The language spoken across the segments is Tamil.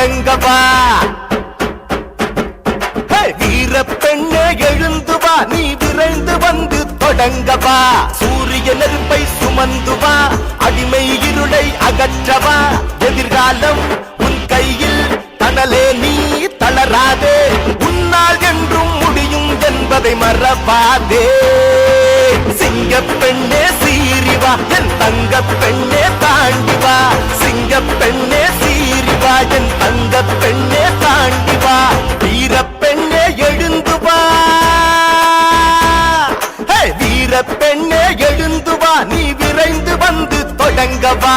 அடங்கவா வீர பெண்ணே எழுந்து வா. நீ விரைந்து வந்து தொடங்கவா? சூரிய நெருப்பை சுமந்து வா. அடிமை இருளை அகற்றவா. எதிர்காலம் உன் கையில் தனலே நீ தளராதே. உன்னால் என்றும் முடியும் என்பதை மறவாதே. சிங்க பெண்ணே சீறி வா என் தங்க பெண்ணே தாண்டி வா. சிங்க பெண்ணே சீறி வா என் தங்க பெண்ணே தாண்டி வா. வீர பெண்ணே எழுந்து வா. வீர பெண்ணே எழுந்து வா நீ விரைந்து வந்து தொடங்கவா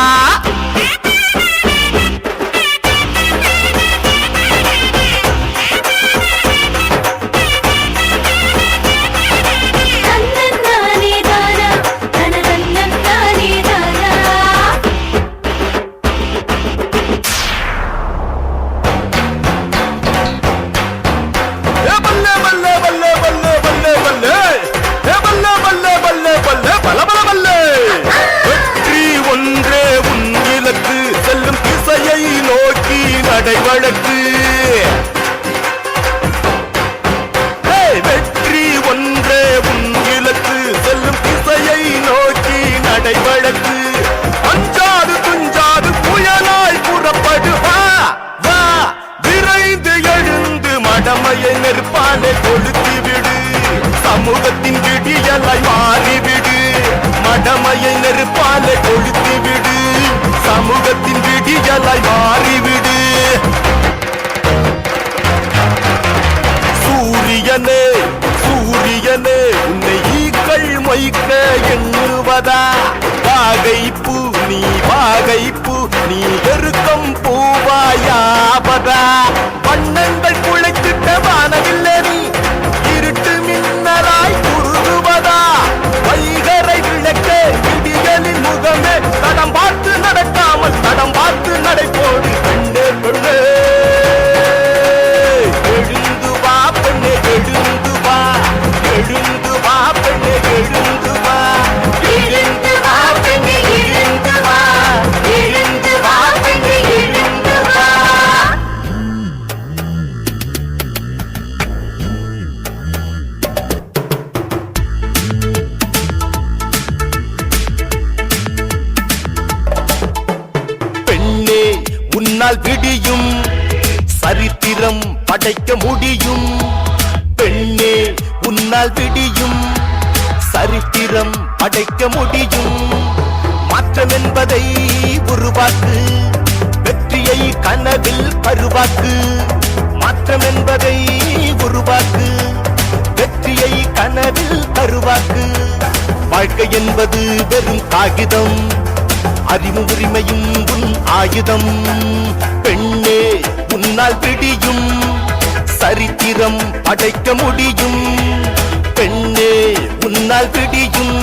வழக்கு எண்ணுவதா வாகைப்பு உன்னால் விடியும். சரித்திரம் படைக்க முடியும். பெண்ணே உன்னால் விடியும். சரித்திரம் படைக்க முடியும். மாற்றம் என்பதை உருவாக்கு. வெற்றியை கனவில் பருவாக்கு. மாற்றம் என்பதை உருவாக்கு. வெற்றியை கனவில் பருவாக்கு. வாழ்க்கை என்பது வெறும் காகிதம். அறிவு உரிமையும் உன் ஆயுதம். பெண்ணே உன்னால் பிடியும் சரித்திரம் படைக்க முடியும். பெண்ணே உன்னால் பிடியும்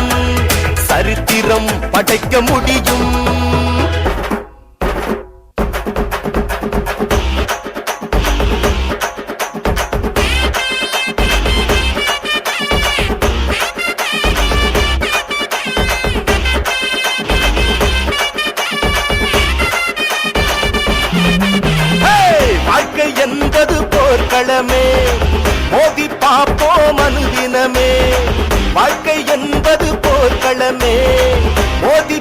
சரித்திரம் படைக்க முடியும். மோதி பாப்போம் அனுதினமே வாழ்க்கை என்பது போர்க்களமே. மோதி